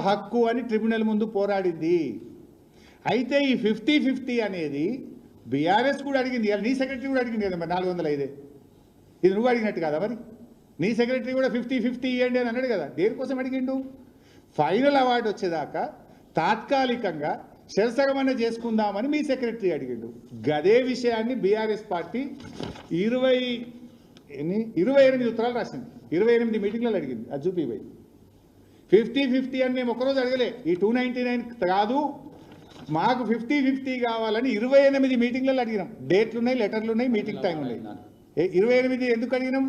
హక్కు అని ట్రిబ్యునల్ ముందు పోరాడింది. అయితే ఈ ఫిఫ్టీ ఫిఫ్టీ అనేది బీఆర్ఎస్ కూడా అడిగింది. నీ సెక్రటరీ కూడా అడిగింది కదా మరి నాలుగు వందల ఐదే ఇది నువ్వు అడిగినట్టు కదా మరి? నీ సెక్రటరీ కూడా ఫిఫ్టీ ఫిఫ్టీ ఇవ్వండి అని అన్నాడు కదా. దేనికోసం అడిగిండు? ఫైనల్ అవార్డు వచ్చేదాకా తాత్కాలికంగా శరసగమన చేసుకుందామని మీ సెక్రటరీ అడిగిండు. గదే విషయాన్ని బీఆర్ఎస్ పార్టీ ఇరవై ఎన్ని? ఇరవై ఎనిమిది ఉత్తరాలు రాసింది. ఇరవై ఎనిమిది మీటింగ్లలో అడిగింది. అది చూపిపోయి ఫిఫ్టీ ఫిఫ్టీ అని మేము ఒకరోజు అడగలే. ఈ టూ నైంటీ నైన్ కాదు మాకు ఫిఫ్టీ ఫిఫ్టీ కావాలని ఇరవై ఎనిమిది మీటింగ్లలో అడిగినాం. డేట్లు ఉన్నాయి లెటర్లు ఉన్నాయి మీటింగ్ టైం ఉన్నాయి ఏ ఇరవై ఎనిమిది ఎందుకు అడిగినాం?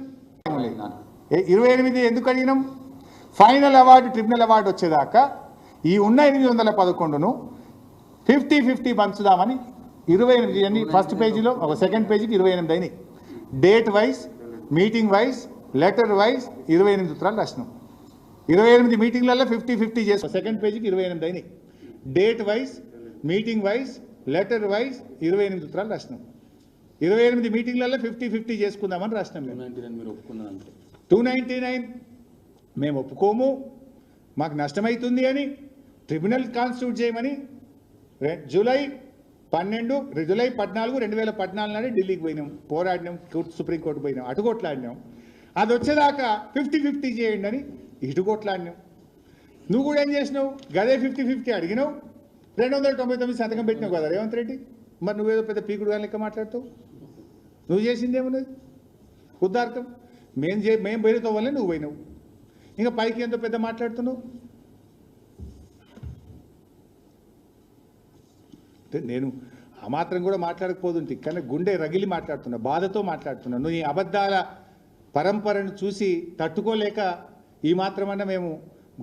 ఏ ఇరవై ఎనిమిది ఎందుకు అడిగినాం? ఫైనల్ అవార్డు ట్రిబ్యునల్ అవార్డు వచ్చేదాకా ఈ ఉన్న ఎనిమిది వందల పదకొండును ఫిఫ్టీ ఫిఫ్టీ పంచుదామని ఇరవై ఎనిమిది అన్ని ఫస్ట్ పేజీలో ఒక సెకండ్ పేజీకి ఇరవై ఎనిమిది అయినాయి. Date wise meeting wise letter wise ఇరవై ఎనిమిది ఉత్తరాలు రాసినాం. ఇరవై ఎనిమిది మీటింగ్లలో ఫిఫ్టీ ఫిఫ్టీ చేసి సెకండ్ పేజీకి ఇరవై ఎనిమిది అయినాయి. Date wise meeting wise letter wise ఇరవై ఎనిమిది ఉత్తరాలు రాసినాం. ఇరవై ఎనిమిది మీటింగ్లలో ఫిఫ్టీ ఫిఫ్టీ చేసుకుందామని రాసినాం మేము. మీరు ఒప్పుకున్నారంటే టూ నైంటీ నైన్ మేము ఒప్పుకోము మాకు నష్టమవుతుంది అని ట్రిబ్యునల్ కాన్స్టిట్యూట్ చేయమని జూలై పన్నెండు జూలై పద్నాలుగు రెండు వేల పద్నాలుగు నాడు ఢిల్లీకి పోయినాం. పోరాడినాం కోర్టు సుప్రీంకోర్టు పోయినాం అటు కొట్లాడినాం అది వచ్చేదాకా ఫిఫ్టీ ఫిఫ్టీ చేయండి అని ఇటు కొట్లాడినావు. నువ్వు కూడా ఏం చేసినావు? గదే ఫిఫ్టీ ఫిఫ్టీ అడిగినావు. రెండు వందల తొంభై తొమ్మిది సంతకం పెట్టినావు కదా రేవంత్ రెడ్డి. మరి నువ్వేదో పెద్ద పీకుడు కానీ లెక్క మాట్లాడుతావు? నువ్వు చేసింది ఏమున్నది ఉద్దార్థం మేం చే మేము పోయినతో వల్లే నువ్వు పోయినావు. ఇంకా పైకి ఎంతో పెద్ద మాట్లాడుతున్నావు? అంటే నేను ఆ మాత్రం కూడా మాట్లాడకపోతుంటే కానీ గుండె రగిలి మాట్లాడుతున్నా బాధతో మాట్లాడుతున్నా. నువ్వు ఈ అబద్ధాల పరంపరను చూసి తట్టుకోలేక ఈ మాత్రమన్నా మేము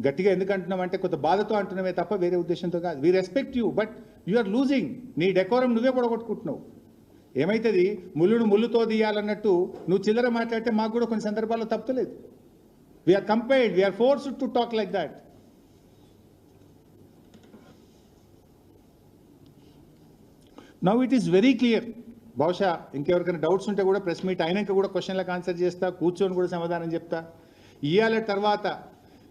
గట్టిగా ఎందుకు అంటున్నామంటే కొంత బాధతో అంటున్నామే తప్ప వేరే ఉద్దేశంతో కాదు. We respect you but you are losing నీ డెకోరం నువ్వే పొడగొట్టుకుంటున్నావు. ఏమైతుంది? ముళ్ళును ముళ్ళుతో తీయాలన్నట్టు నువ్వు చిల్లర మాట్లాడితే మాకు కూడా కొన్ని సందర్భాల్లో తప్పలేదు we are compiled we are forced to talk like that now it is very clear బహుశా ఇంకెవరికైనా డౌట్స్ ఉంటే కూడా ప్రెస్ మీట్ అయినాక కూడా క్వశ్చన్లకు ఆన్సర్ చేస్తా కూర్చొని కూడా సమాధానం చెప్తా. ఇవాళ తర్వాత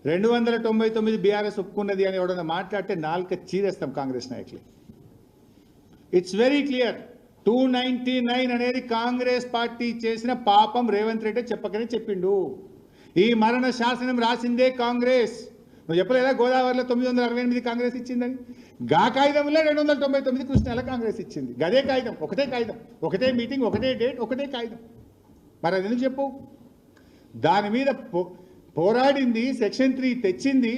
రెండు వందల తొంభై తొమ్మిది బీఆర్ఎస్ ఒప్పుకున్నది అని ఎవడన్నా మాట్లాడితే నాలుక చీరేస్తాం కాంగ్రెస్ నాయకులు. It's very clear two ninety nine అనేది కాంగ్రెస్ పార్టీ చేసిన పాపం రేవంత్ రెడ్డి చెప్పకనే చెప్పిండు. ఈ మరణ శాసనం రాసిందే కాంగ్రెస్. నువ్వు చెప్పలేదా గోదావరిలో తొమ్మిది వందల అరవై ఎనిమిది కాంగ్రెస్ ఇచ్చిందని? గా కాగితంలో రెండు వందల తొంభై తొమ్మిది కృష్ణాల కాంగ్రెస్ ఇచ్చింది. గదే కాగితం ఒకటే కాగితం ఒకటే మీటింగ్ ఒకటే డేట్ ఒకటే కాగితం. మరి అది ఎందుకు చెప్పు? దాని మీద పోరాడింది సెక్షన్ త్రీ తెచ్చింది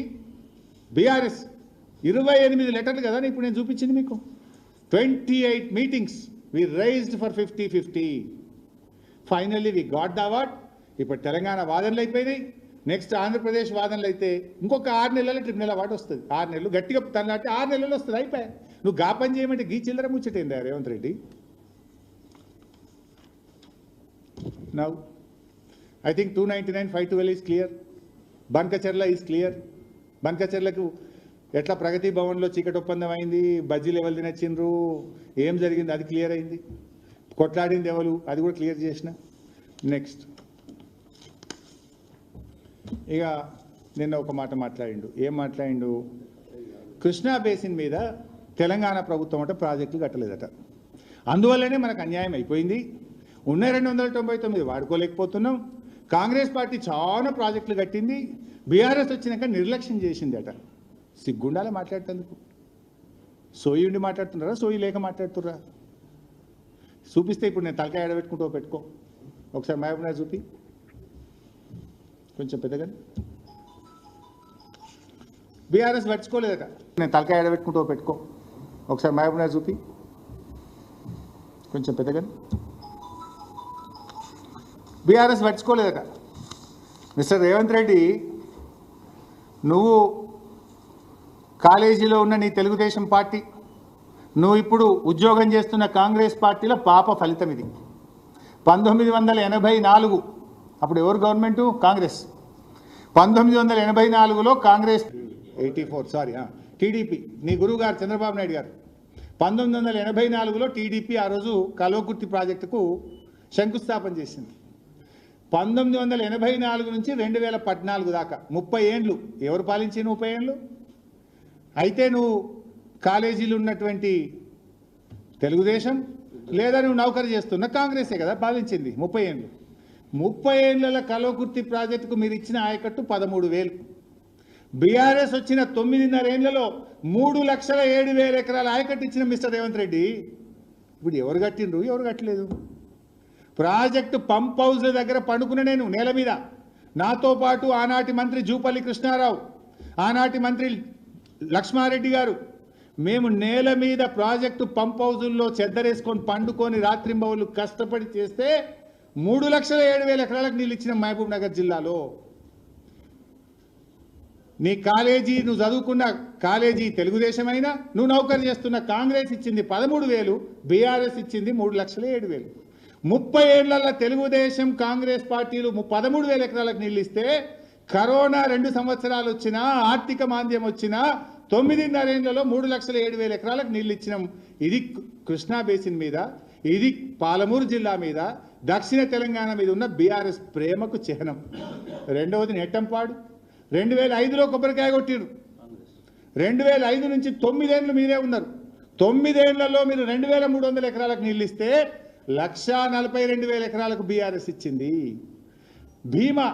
బీఆర్ఎస్. ఇరవై ఎనిమిది లెటర్లు కదా ఇప్పుడు నేను చూపించింది మీకు. Twenty eight meetings. We raised for fifty fifty finally we got the award ఇప్పుడు తెలంగాణ వాదనలు అయిపోయినాయి. నెక్స్ట్ ఆంధ్రప్రదేశ్ వాదనలు అయితే ఇంకొక ఆరు నెలల ట్రిబ్యునల్ అవార్డు వస్తుంది. ఆరు నెలలు గట్టిగా తనలాంటి ఆరు నెలలు వస్తుంది అయిపోయా నువ్వు గా పని చేయమంటే గీ చిల్లర ముచ్చటైందా రేవంత్ రెడ్డి? నవ్వు I think two ninety nine five twelve is clear Banakacherla is clear బంకచెర్లకు ఎట్లా ప్రగతి భవన్లో చీకటి ఒప్పందం అయింది? బజ్జీలు ఎవరు తినచ్చిండ్రు? ఏం జరిగింది? అది క్లియర్ అయింది. కొట్లాడింది ఎవరు? అది కూడా క్లియర్ చేసిన. నెక్స్ట్ ఇక నిన్న ఒక మాట మాట్లాడిండు. ఏం మాట్లాడిండు? కృష్ణా బేసిన్ మీద తెలంగాణ ప్రభుత్వం అంటే ప్రాజెక్టులు కట్టలేదట. అందువల్లనే మనకు అన్యాయం అయిపోయింది. ఉన్న రెండు వందల తొంభై తొమ్మిది వాడుకోలేకపోతున్నాం. కాంగ్రెస్ పార్టీ చాలా ప్రాజెక్టులు కట్టింది బీఆర్ఎస్ వచ్చినాక నిర్లక్ష్యం చేసింది అట సిగ్గుండాలే మాట్లాడేందుకు సోయి ఉండి మాట్లాడుతున్నారా సోయి లేక మాట్లాడుతుర్రా చూపిస్తే ఇప్పుడు నేను తలకాయ ఎడబెట్టుకుంటూ పెట్టుకో. ఒకసారి మహబూబ్నగర్ చూపి. కొంచెం పెద్దగా. బీఆర్ఎస్ పట్టుకోలేదట నేను తలకాయ ఎడబెట్టుకుంటూ పెట్టుకో. ఒకసారి మహబూబ్నగర్ చూపి. కొంచెం పెద్దగా. బీఆర్ఎస్ పట్టించుకోలేదట. మిస్టర్ రేవంత్ రెడ్డి నువ్వు కాలేజీలో ఉన్న నీ తెలుగుదేశం పార్టీ నువ్వు ఇప్పుడు ఉద్యోగం చేస్తున్న కాంగ్రెస్ పార్టీలో పాప ఫలితం ఇది. పంతొమ్మిది వందల ఎనభై నాలుగు అప్పుడు ఎవరు గవర్నమెంటు? కాంగ్రెస్. పంతొమ్మిది వందల ఎనభై నాలుగులో Congress eighty four sorry TDP నీ గురువు గారు చంద్రబాబు నాయుడు గారు. పంతొమ్మిది వందల ఎనభై నాలుగులో టీడీపీ ఆ రోజు కల్వకుర్తి ప్రాజెక్టుకు శంకుస్థాపన చేసింది. పంతొమ్మిది వందల ఎనభై నాలుగు నుంచి రెండు వేల పద్నాలుగు దాకా ముప్పై ఏండ్లు. ఎవరు పాలించిన ముప్పై ఏండ్లు? అయితే నువ్వు కాలేజీలు ఉన్నటువంటి తెలుగుదేశం లేదా నువ్వు నౌకరీ చేస్తున్న కాంగ్రెసే కదా పాలించింది ముప్పై ఏండ్లు. ముప్పై ఏండ్ల కలవకుర్తి ప్రాజెక్టుకు మీరు ఇచ్చిన ఆయకట్టు పదమూడు వేలు. బీఆర్ఎస్ వచ్చిన తొమ్మిదిన్నర ఏండ్లలో మూడు లక్షల ఏడు వేల ఎకరాల ఆయకట్టు ఇచ్చిన మిస్టర్ రేవంత్ రెడ్డి. ఇప్పుడు ఎవరు కట్టిండ్రు? ఎవరు కట్టలేదు? ప్రాజెక్టు పంప్ హౌస్ల దగ్గర పండుకునే నేను నేల మీద. నాతో పాటు ఆనాటి మంత్రి జూపల్లి కృష్ణారావు ఆనాటి మంత్రి లక్ష్మారెడ్డి గారు మేము నేల మీద ప్రాజెక్టు పంప్ హౌజుల్లో చెద్దరేసుకొని పండుకొని రాత్రింబవులు కష్టపడి చేస్తే మూడు లక్షల ఏడు వేల ఎకరాలకు నీళ్ళు ఇచ్చిన మహబూబ్ నగర్ జిల్లాలో. నీ కాలేజీ నువ్వు చదువుకున్న కాలేజీ తెలుగుదేశం అయినా నువ్వు నౌకరీ చేస్తున్న కాంగ్రెస్ ఇచ్చింది పదమూడు వేలు బీఆర్ఎస్ ఇచ్చింది మూడు లక్షల ఏడు వేలు. ముప్పై ఏళ్ళలో తెలుగుదేశం కాంగ్రెస్ పార్టీలు ము- పదమూడు వేల ఎకరాలకు నీళ్ళు ఇస్తే కరోనా రెండు సంవత్సరాలు వచ్చినా ఆర్థిక మాంద్యం వచ్చినా తొమ్మిదిన్నరేళ్ళలో మూడు లక్షల ఏడు వేల ఎకరాలకు నీళ్ళు ఇచ్చినాం ఇది కృష్ణా బేసిన్ మీద ఇది పాలమూరు జిల్లా మీద దక్షిణ తెలంగాణ మీద ఉన్న బీఆర్ఎస్ ప్రేమకు చిహ్నం. రెండవది నెట్టంపాడు రెండు వేల ఐదులో కొబ్బరికాయ కొట్టిరు రెండు వేల ఐదు నుంచి తొమ్మిదేళ్ళు మీరే ఉన్నారు. తొమ్మిదేళ్ళలో మీరు రెండు వేల మూడు వందల ఎకరాలకు నీళ్ళు ఇస్తే లక్షా నలభై రెండు వేల ఎకరాలకు బీఆర్ఎస్ ఇచ్చింది. భీమా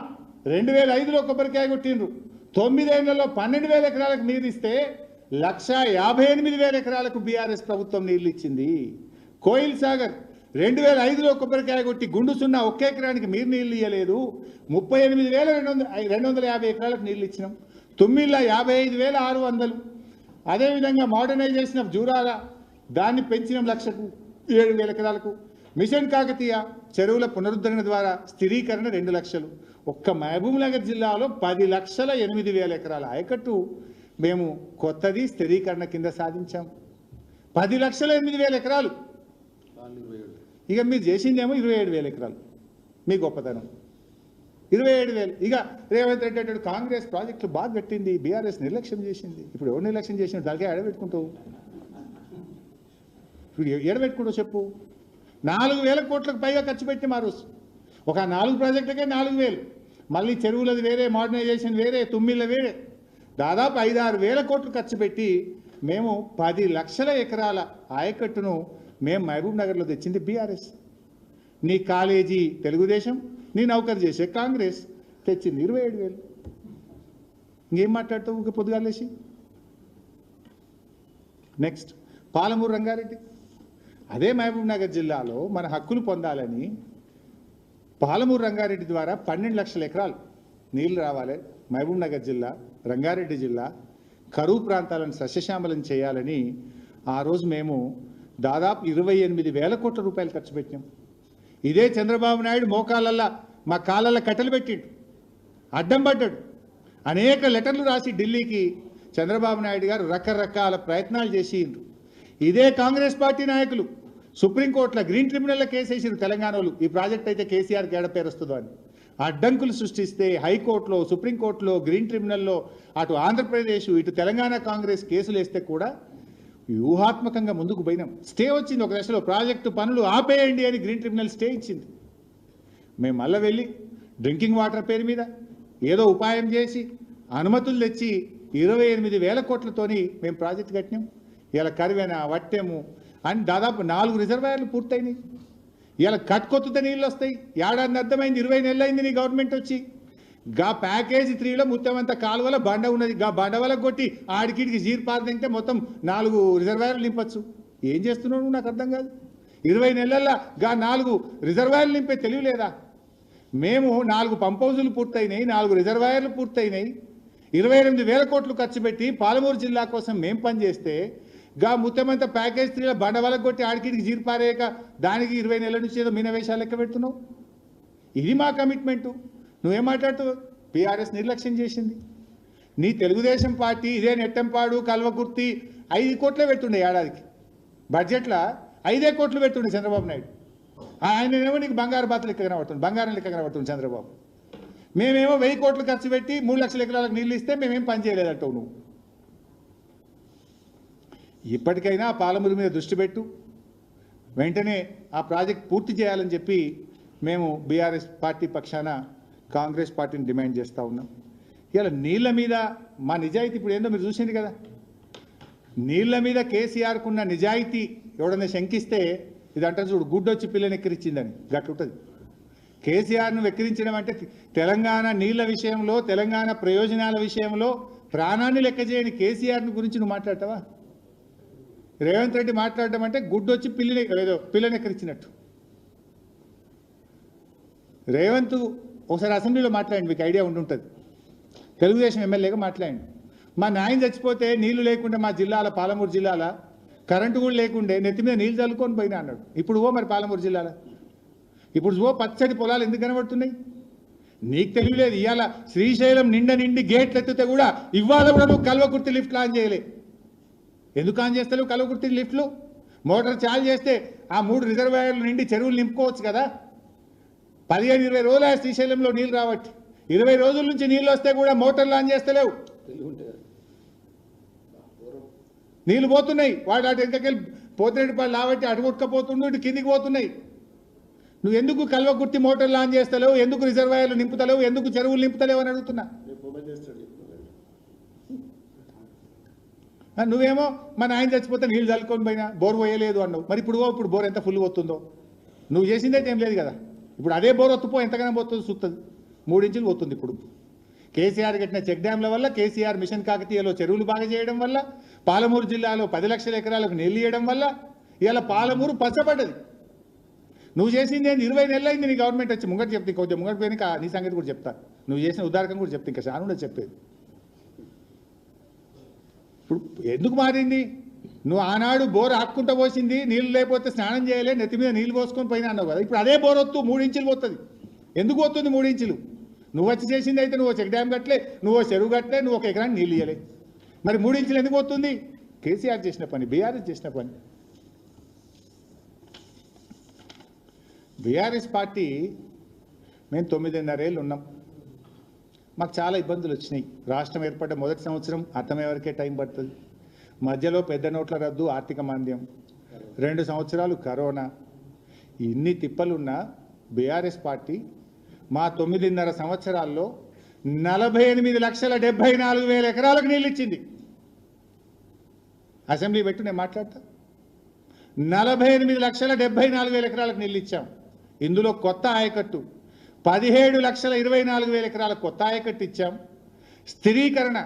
రెండు వేల ఐదులో కొబ్బరికాయ కొట్టిండ్రు. తొమ్మిదేళ్ళలో పన్నెండు వేల ఎకరాలకు నీరు ఇస్తే లక్షా యాభై ఎనిమిది వేల ఎకరాలకు బీఆర్ఎస్ ప్రభుత్వం నీళ్ళు ఇచ్చింది. కోయిల్ సాగర్ రెండు వేల ఐదులో కొబ్బరికాయ కొట్టి గుండు సున్నా ఒక్క ఎకరానికి మీరు నీళ్ళు ఇవ్వలేదు ముప్పై ఎనిమిది వేల రెండు వందల రెండు వందల యాభై ఎకరాలకు నీళ్ళు ఇచ్చినాం. తుమ్మిళ్ళ యాభై ఐదు వేల ఆరు వందలు. అదేవిధంగా మోడర్నైజేషన్ ఆఫ్ జూరాల దాన్ని పెంచినాం లక్షకు ఏడు వేల ఎకరాలకు. మిషన్ కాకతీయ చెరువుల పునరుద్ధరణ ద్వారా స్థిరీకరణ రెండు లక్షలు. ఒక్క మహబూబ్ నగర్ జిల్లాలో పది లక్షల ఎనిమిది వేల ఎకరాల ఆయకట్టు మేము కొత్తది స్థిరీకరణ కింద సాధించాం. పది లక్షల ఎనిమిది వేల ఎకరాలు. ఇక మీరు చేసిందేమో ఇరవై ఏడు వేల ఎకరాలు. మీ గొప్పతనం. ఇరవై ఏడు వేలు. ఇక రేవంత్ రెడ్డి అంటాడు కాంగ్రెస్ ప్రాజెక్టులు బాగా కట్టింది బీఆర్ఎస్ నిర్లక్ష్యం చేసింది. ఇప్పుడు ఎవరు నిర్లక్ష్యం చేసినా దానికే ఎడబెట్టుకుంటావు. ఇప్పుడు ఎడబెట్టుకుంటావు చెప్పు. నాలుగు వేల కోట్లకు పైగా ఖర్చు పెట్టి మారు ఒక నాలుగు ప్రాజెక్టులకే నాలుగు వేలు. మళ్ళీ చెరువులది వేరే మోడర్నైజేషన్ వేరే తుమ్మిళ్ళ వేరే. దాదాపు ఐదారు వేల కోట్లు ఖర్చు పెట్టి మేము పది లక్షల ఎకరాల ఆయకట్టును మేము మహబూబ్ నగర్లో తెచ్చింది బీఆర్ఎస్. నీ కాలేజీ తెలుగుదేశం నీ నౌకరు చేసే కాంగ్రెస్ తెచ్చింది ఇరవై ఏడు వేలు. ఇంకేం మాట్లాడుతావు? ఇంక పొద్దుగాలేసి నెక్స్ట్ పాలమూరు రంగారెడ్డి. అదే మహబూబ్ నగర్ జిల్లాలో మన హక్కులు పొందాలని పాలమూరు రంగారెడ్డి ద్వారా పన్నెండు లక్షల ఎకరాలు నీళ్ళు రావాలి. మహబూబ్ నగర్ జిల్లా రంగారెడ్డి జిల్లా కరువు ప్రాంతాలను సస్యశ్యామలం చేయాలని ఆ రోజు మేము దాదాపు ఇరవై ఎనిమిది వేల కోట్ల రూపాయలు ఖర్చు పెట్టాం ఇదే చంద్రబాబు నాయుడు మోకాలల్లా మా కాళ్ళల్లో కట్టెలు పెట్టిండు. అడ్డం పడ్డాడు. అనేక లెటర్లు రాసి ఢిల్లీకి చంద్రబాబు నాయుడు గారు రకరకాల ప్రయత్నాలు చేసిండ్రు. ఇదే కాంగ్రెస్ పార్టీ నాయకులు సుప్రీంకోర్టులో గ్రీన్ ట్రిబ్యునల్లో కేసు వేసారు తెలంగాణలో ఈ ప్రాజెక్ట్ అయితే కేసీఆర్ గేడ పేరు అని. అడ్డంకులు సృష్టిస్తే హైకోర్టులో సుప్రీంకోర్టులో గ్రీన్ ట్రిబ్యునల్లో అటు ఆంధ్రప్రదేశ్ ఇటు తెలంగాణ కాంగ్రెస్ కేసులు వేస్తే కూడా వ్యూహాత్మకంగా ముందుకు పోయినాం. స్టే వచ్చింది ఒక దశలో. ప్రాజెక్టు పనులు ఆపేయండి అని గ్రీన్ ట్రిబ్యునల్ స్టే ఇచ్చింది. మేము మళ్ళీ వెళ్ళి డ్రింకింగ్ వాటర్ పేరు మీద ఏదో ఉపాయం చేసి అనుమతులు తెచ్చి ఇరవై ఎనిమిది వేల కోట్లతోని మేము ప్రాజెక్ట్ కట్టినాం. ఇలా కరివేన వట్టెము అని దాదాపు నాలుగు రిజర్వాయర్లు పూర్తయినాయి. ఇలా కట్టుకొత్తుత నీళ్ళు వస్తాయి. ఏడాది అర్థమైంది ఇరవై నెలలు అయింది నీ గవర్నమెంట్ వచ్చి. గా ప్యాకేజీ త్రీలో మొత్తం అంత కాలువల బండ ఉన్నది. గా బండ వల్ల కొట్టి ఆడికిడికి జీర్ పార్ తింటే మొత్తం నాలుగు రిజర్వాయర్లు నింపచ్చు. ఏం చేస్తున్నావు నాకు అర్థం కాదు. ఇరవై నెలల్లో గా నాలుగు రిజర్వాయర్లు నింపే తెలియలేదా మేము నాలుగు పంప్ హౌజులు పూర్తయినాయి నాలుగు రిజర్వాయర్లు పూర్తయినాయి. ఇరవై ఎనిమిది వేల కోట్లు ఖర్చు పెట్టి పాలమూరు జిల్లా కోసం మేం పనిచేస్తే గా ముత్తమంత ప్యాకేజ్ త్రీలో బండవలకు కొట్టి ఆడికిడికి జీరిపారేయక దానికి ఇరవై నెలల నుంచి ఏదో మీనవేషాలు లెక్క పెడుతున్నావు? ఇది మా కమిట్మెంటు. నువ్వేం మాట్లాడుతావు బీఆర్ఎస్ నిర్లక్ష్యం చేసింది. నీ తెలుగుదేశం పార్టీ ఇదే నెట్టంపాడు కల్వకుర్తి ఐదు కోట్లే పెట్టుండే ఏడాదికి. బడ్జెట్లో ఐదే కోట్లు పెట్టుండే చంద్రబాబు నాయుడు. ఆయనేమో నీకు బంగారు బాత లెక్క కనబడుతుంది బంగారం లెక్క కనబడుతుంది చంద్రబాబు. మేమేమో వెయ్యి కోట్లు ఖర్చు పెట్టి మూడు లక్షల ఎకరాలకు నీళ్ళు ఇస్తే మేమేం పని చేయలేదంటావు నువ్వు. ఇప్పటికైనా ఆ పాలమూరు మీద దృష్టి పెట్టు. వెంటనే ఆ ప్రాజెక్ట్ పూర్తి చేయాలని చెప్పి మేము బీఆర్ఎస్ పార్టీ పక్షాన కాంగ్రెస్ పార్టీని డిమాండ్ చేస్తూ ఉన్నాం. ఇలా నీళ్ళ మీద మా నిజాయితీ ఇప్పుడు ఏందో మీరు చూసింది కదా. నీళ్ళ మీద కేసీఆర్కున్న నిజాయితీ ఎవడన్నా శంకిస్తే ఇది అంటారు చూడు గుడ్డొచ్చి పిల్లని ఎక్కిరించిందని గట్లుంటుంది. కేసీఆర్ను వెక్కిరించడం అంటే తెలంగాణ నీళ్ళ విషయంలో తెలంగాణ ప్రయోజనాల విషయంలో ప్రాణాన్ని లెక్క చేయని కేసీఆర్ని గురించి నువ్వు మాట్లాడతావా? రేవంత్ రెడ్డి మాట్లాడడం అంటే గుడ్డొచ్చి పిల్లిని ఏదో పిల్లని ఎక్కిరించినట్టు రేవంత్ ఒకసారి అసెంబ్లీలో మాట్లాడండి మీకు ఐడియా ఉండుంటుంది. తెలుగుదేశం ఎమ్మెల్యేగా మాట్లాడండి. మా నాయన చచ్చిపోతే నీళ్ళు లేకుండా మా జిల్లాల పాలమూరు జిల్లాల కరెంటు కూడా లేకుండే నెత్తి మీద నీళ్ళు చల్లుకొని పోయినా అన్నాడు. ఇప్పుడు ఓ మరి పాలమూరు జిల్లాల. ఇప్పుడు ఓ పచ్చడి పొలాలు ఎందుకు కనబడుతున్నాయి? నీకు తెలియలేదు ఇవాళ శ్రీశైలం నిండ నిండి గేట్లు ఎత్తితే కూడా ఇవాళ కూడా నువ్వు కల్వకుర్తి లిఫ్ట్ లాంచ్ చేయలే. ఎందుకు ఆన్ చేస్తావు కల్వకుర్తి లిఫ్ట్లు? మోటార్ చాలు చేస్తే ఆ మూడు రిజర్వాయర్లు నిండి చెరువులు నింపుకోవచ్చు కదా? పదిహేను ఇరవై రోజులు ఆ శ్రీశైలంలో నీళ్ళు రావట్టి ఇరవై రోజుల నుంచి నీళ్ళు వస్తే కూడా మోటార్లు ఆన్ చేస్తలేవు. నీళ్ళు పోతున్నాయి. వాడు అటు వెనకకెళ్ళి పోతిరెడ్డి పళ్ళు లావట్టి అటుకుట్టుకుపోతుండే ఇటు కిందికి పోతున్నాయి. నువ్వు ఎందుకు కల్వకుర్తి మోటార్లు ఆన్ చేస్తలేవు? ఎందుకు రిజర్వాయర్లు నింపుతలేవు? ఎందుకు చెరువులు నింపుతలేవు అని అడుగుతున్నా ఆ, నువ్వేమో మన ఆయన చచ్చిపోతే నీళ్ళు చల్లుకొని పోయినా బోర్ పోయలేదు అన్నావు. మరి ఇప్పుడు ఇప్పుడు బోర్ ఎంత ఫుల్ పోతుందో నువ్వు చేసిందైతే ఏం లేదు కదా. ఇప్పుడు అదే బోర్ ఒత్తుపో ఎంతగానో పోతుంది చూస్తుంది మూడించులు పోతుంది ఇప్పుడు. కేసీఆర్ కట్టిన చెక్ డ్యాంల వల్ల కేసీఆర్ మిషన్ కాకతీయలో చెరువులు బాగా చేయడం వల్ల పాలమూరు జిల్లాలో పది లక్షల ఎకరాలకు నీళ్ళు ఇవ్వడం వల్ల ఇవాళ పాలమూరు పచ్చబడ్డది. నువ్వు చేసింది ఏంది? ఇరవై నెలలు అయింది నీ గవర్నమెంట్ వచ్చి. ముంగట చెప్తే కొద్దిగా ముంగట పోయినాక నీ సంగతి కూడా చెప్తా. నువ్వు చేసిన ఉదారకం కూడా చెప్తా ఇంకా చాలా ఉండదు చెప్పేది. ఇప్పుడు ఎందుకు మారింది? నువ్వు ఆనాడు బోర్ ఆక్కుంటా పోసింది నీళ్ళు లేకపోతే స్నానం చేయలే నెత్తి మీద నీళ్ళు పోసుకొని పోయినా అన్నావు కదా. ఇప్పుడు అదే బోర్ వస్తూ మూడు ఇంచులు పోతుంది ఎందుకు పోతుంది మూడు ఇంచులు? నువ్వు వచ్చి చేసింది అయితే నువ్వు చెక్ డ్యామ్ కట్టలే నువ్వు చెరువు కట్టలే నువ్వు ఒక ఎకరానికి నీళ్ళు ఇయ్యలే. మరి మూడు ఇంచులు ఎందుకు పోతుంది? కేసీఆర్ చేసిన పని బీఆర్ఎస్ చేసిన పని. బీఆర్ఎస్ పార్టీ మేము తొమ్మిదిన్నరేళ్ళు ఉన్నాం. మాకు చాలా ఇబ్బందులు వచ్చినాయి. రాష్ట్రం ఏర్పడ్డ మొదటి సంవత్సరం అర్థమయ్యే వరకే టైం పడుతుంది. మధ్యలో పెద్ద నోట్ల రద్దు ఆర్థిక మాంద్యం. రెండు సంవత్సరాలు కరోనా. ఇన్ని తిప్పలున్న బీఆర్ఎస్ పార్టీ మా తొమ్మిదిన్నర సంవత్సరాల్లో నలభై ఎనిమిది లక్షల డెబ్బై నాలుగు వేల ఎకరాలకు నీళ్ళు ఇచ్చింది అసెంబ్లీ పెట్టు నేను మాట్లాడతా. నలభై ఎనిమిది లక్షల డెబ్బై నాలుగు వేల ఎకరాలకు నీళ్ళు ఇచ్చాం ఇందులో కొత్త ఆయకట్టు. పదిహేడు లక్షల ఇరవై నాలుగు వేల ఎకరాల కొత్త ఆయకట్టు ఇచ్చాం స్థిరీకరణ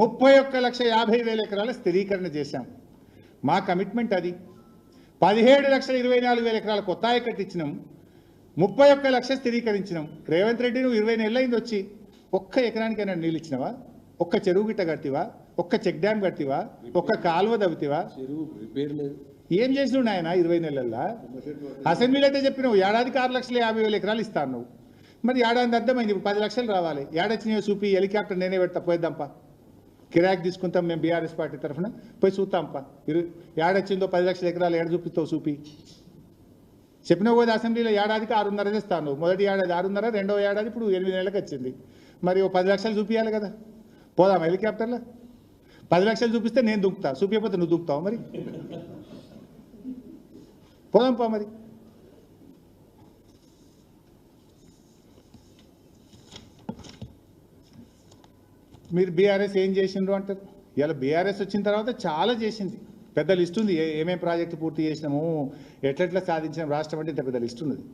ముప్పై ఒక్క లక్ష యాభై వేల ఎకరాల స్థిరీకరణ చేశాం. మా కమిట్మెంట్ అది. పదిహేడు లక్షల ఇరవై నాలుగు వేల ఎకరాల కొత్త ఆయకట్టు ఇచ్చినాం ముప్పై ఒక్క లక్ష స్థిరీకరించినాం. రేవంత్ రెడ్డి నువ్వు ఇరవై నెలలైంది వచ్చి ఒక్క ఎకరానికైనా నీళ్ళు ఇచ్చినావా? ఒక్క చెరువు గిట్ట కట్టివా? ఒక్క చెక్ డ్యామ్ కట్టివా? ఒక్క కాలువ దవ్వుతివా ఏం చేసినావు నాయన ఇరవై నెలల్లో? అసెంబ్లీలో అయితే చెప్పినావు ఏడాదికి ఆరు లక్షల యాభై వేల ఎకరాలు ఇస్తాను నువ్వు మరి ఏడాది అర్థమైంది ఇప్పుడు పది లక్షలు రావాలి. ఏడొచ్చినాయో చూపి హెలికాప్టర్ నేనే పెడతా పోయిద్దాంపా. కిరాక్ తీసుకుంటాం మేము బీఆర్ఎస్ పార్టీ తరఫున పోయి చూస్తాంపా ఇరు ఏడొచ్చిందో పది లక్షల ఎకరాలు ఏడ చూపిస్తావు చూపి. చెప్పిన పోతే అసెంబ్లీలో ఏడాదికి ఆరున్నర చేస్తాను. మొదటి ఏడాది ఆరున్నర రెండవ ఏడాది ఇప్పుడు ఎనిమిది నెలలకు వచ్చింది. మరి ఓ పది లక్షలు చూపించాలి కదా. పోదాం హెలికాప్టర్లో? పది లక్షలు చూపిస్తే నేను దుక్కుతా చూపించకపోతే నువ్వు దుక్కుతావు మరి? పోదాంపా మరి. మీరు బీఆర్ఎస్ ఏం చేసిండ్రు అంటారు ఇలా బీఆర్ఎస్ వచ్చిన తర్వాత చాలా చేసింది. పెద్ద లిస్ట్ ఉంది. ఏమేం ప్రాజెక్టు పూర్తి చేసినాము ఎట్లెట్లా సాధించినాం రాష్ట్రం అంటే ఇంత పెద్ద లిస్ట్ ఉన్నది.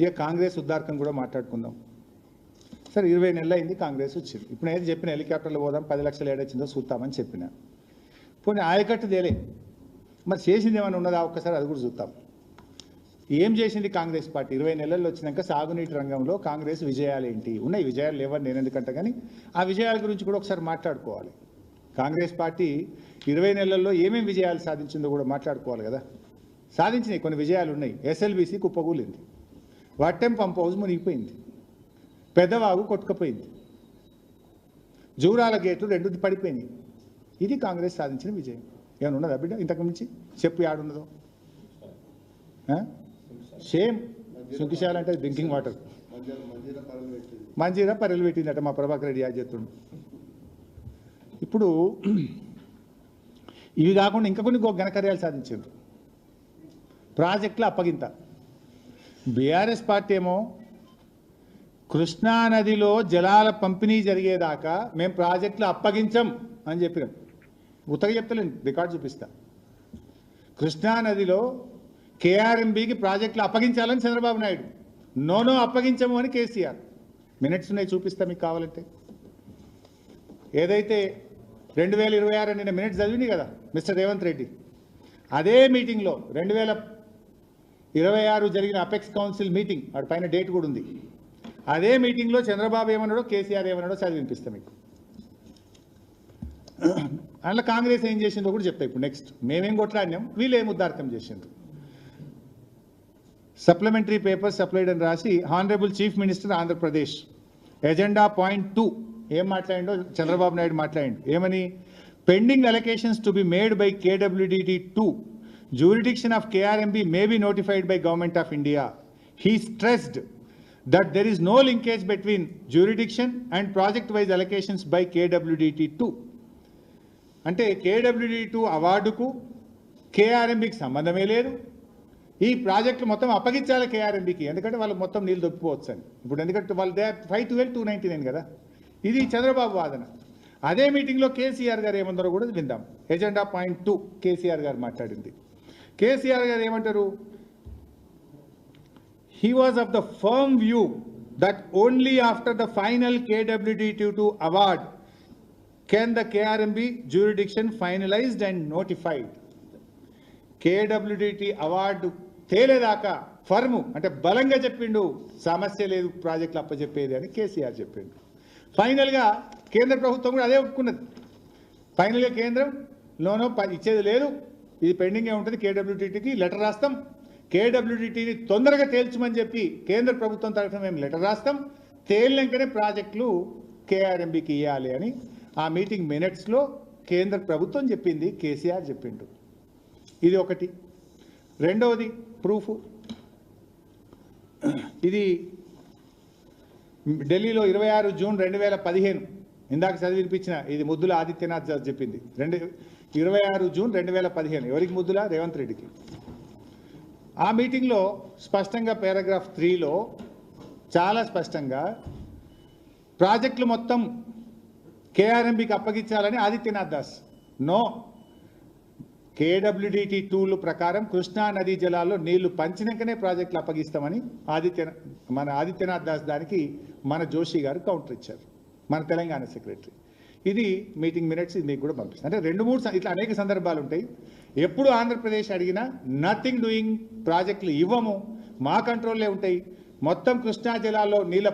ఇక కాంగ్రెస్ ఉద్దారకం కూడా మాట్లాడుకుందాం. సార్ ఇరవై నెలలు అయింది కాంగ్రెస్ వచ్చింది. ఇప్పుడు నేను చెప్పిన హెలికాప్టర్లో పోదాం పది లక్షలు ఏడొచ్చిందో చూస్తామని చెప్పిన. పోనీ ఆయకట్టు తేలే మరి చేసింది ఏమైనా ఉన్నదా? ఒక్కసారి అది కూడా చూద్దాం. ఏం చేసింది కాంగ్రెస్ పార్టీ? ఇరవై నెలల్లో వచ్చినాక సాగునీటి రంగంలో కాంగ్రెస్ విజయాలు ఏంటి? ఉన్నాయి విజయాలు లేవని నేను ఎందుకంటే కానీ ఆ విజయాల గురించి కూడా ఒకసారి మాట్లాడుకోవాలి. కాంగ్రెస్ పార్టీ ఇరవై నెలల్లో ఏమేమి విజయాలు సాధించిందో కూడా మాట్లాడుకోవాలి కదా. సాధించినాయి కొన్ని విజయాలు ఉన్నాయి. ఎస్ఎల్బీసీ కుప్పగూలింది వట్టెం పంప్ హౌస్ మునిగిపోయింది. పెద్దవాగు కొట్టుకుపోయింది. జూరాల గేట్లు రెండు పడిపోయినాయి. ఇది కాంగ్రెస్ సాధించిన విజయం. ఏమైనా ఉన్నదా బిడ్డ ఇంతకు మించి చెప్పు యాడున్నదో? సేమ్ సుఖిశాల అంటే డ్రింకింగ్ వాటర్. మంజీరా పర్రెలు పెట్టిందట మా ప్రభాకర్ రెడ్డి యాజత్తుడు ఇప్పుడు ఇవి కాకుండా ఇంకా కొన్ని ఘనకార్యాలు సాధించారు ప్రాజెక్టుల అప్పగింత. బీఆర్ఎస్ పార్టీ ఏమో కృష్ణా నదిలో జలాల పంపిణీ జరిగేదాకా మేము ప్రాజెక్టులు అప్పగించం అని చెప్పినాం ఉత్తగా చెప్తలేను రికార్డు చూపిస్తా. కృష్ణా నదిలో కేఆర్ఎంబికి ప్రాజెక్టులు అప్పగించాలని చంద్రబాబు నాయుడు. నోనో అప్పగించము అని కేసీఆర్. మినిట్స్ ఉన్నాయి చూపిస్తా మీకు కావాలంటే. ఏదైతే రెండు వేల ఇరవై ఆరు నిన్న మినిట్స్ చదివింది కదా మిస్టర్ రేవంత్ రెడ్డి. అదే మీటింగ్లో రెండు వేల ఇరవై ఆరు జరిగిన అపెక్స్ కౌన్సిల్ మీటింగ్ వాడి పైన డేట్ కూడా ఉంది. అదే మీటింగ్లో చంద్రబాబు ఏమన్నాడో కేసీఆర్ ఏమన్నాడో చదివి మీకు. అందులో కాంగ్రెస్ ఏం చేసిందో కూడా చెప్తా ఇప్పుడు నెక్స్ట్. మేమేం కొట్లాడినాం వీళ్ళు ఏం ఉద్దార్థం చేసిండ్రు? సప్లిమెంటరీ పేపర్ సప్లైడ్ అని రాసి honourable chief minister Andhra Pradesh agenda point two ఏం మాట్లాడిండో చంద్రబాబు నాయుడు మాట్లాడిండు. ఏమని? Pending allocations to be made by KWDT two jurisdiction of KRMB may be notified by government of India he stressed that there is no linkage between jurisdiction and project wise allocations by KWDT two అంటే KWD two అవార్డుకు కేఆర్ఎంబికి సంబంధమే లేదు. ఈ ప్రాజెక్టులు మొత్తం అప్పగించాలి కేఆర్ఎంబికి ఎందుకంటే వాళ్ళు మొత్తం నీళ్ళు దొప్పిపోవచ్చు అని ఇప్పుడు ఎందుకంటే వాళ్ళు they five twelve two ninety nine కదా. ఇది చంద్రబాబు వాదన. అదే మీటింగ్లో కేసీఆర్ గారు ఏమందరో కూడా విందాం. ఎజెండా పాయింట్ టూ కేసీఆర్ గారు మాట్లాడింది. కేసీఆర్ గారు ఏమంటారు? He was of the firm view that only after the final final KWD22 award can the KRMB jurisdiction finalized and notified. KWDT award తేలేదాకా firm అంటే బలంగా చెప్పిండు సమస్య లేదు ప్రాజెక్టులు అప్పచెప్పేది అని కేసీఆర్ చెప్పిండు. ఫైనల్గా కేంద్ర ప్రభుత్వం కూడా అదే ఒప్పుకున్నది. ఫైనల్గా కేంద్రం లోనో ఇచ్చేది లేదు ఇది పెండింగే ఉంటుంది కేడబ్ల్యూటీటీకి లెటర్ రాస్తాం. కేడబ్ల్యూటీటీని తొందరగా తేల్చమని చెప్పి కేంద్ర ప్రభుత్వం తరఫున మేము లెటర్ రాస్తాం. తేలినాకనే ప్రాజెక్టులు కేఆర్ఎంబికి ఇవ్వాలి అని ఆ మీటింగ్ మినిట్స్లో కేంద్ర ప్రభుత్వం చెప్పింది కేసీఆర్ చెప్పిండు. ఇది ఒకటి. రెండవది ప్రూఫ్. ఇది ఢిల్లీలో ఇరవై ఆరు జూన్ రెండు వేల పదిహేను. ఇందాక చదివినిపించిన ఇది ముద్దుల ఆదిత్యనాథ్ గారు చెప్పింది. రెండు ఇరవై ఆరు జూన్ రెండు వేల పదిహేను. ఎవరికి ముద్దుల? రేవంత్ రెడ్డికి. ఆ మీటింగ్లో స్పష్టంగా పారాగ్రాఫ్ త్రీలో చాలా స్పష్టంగా ప్రాజెక్టులు మొత్తం కేఆర్ఎంబికి అప్పగించాలని ఆదిత్యనాథ్ దాస్. నో. కేడబ్ల్యూడిటి టూల్ ప్రకారం కృష్ణా నదీ జలాల్లో నీళ్ళు పంచినాకనే ప్రాజెక్టులు అప్పగిస్తామని ఆదిత్య మన ఆదిత్యనాథ్ దాస్ దానికి మన జోషి గారు కౌంటర్ ఇచ్చారు మన తెలంగాణ సెక్రటరీ. ఇది మీటింగ్ మినిట్స్ ఇది మీకు కూడా పంపిస్తాను అంటే రెండు మూడు ఇట్లా అనేక సందర్భాలు ఉంటాయి. ఎప్పుడు ఆంధ్రప్రదేశ్ అడిగినా నథింగ్ డూయింగ్ ప్రాజెక్టులు ఇవ్వము మా కంట్రోల్లే ఉంటాయి. మొత్తం కృష్ణా జిల్లాలో నీళ్ళ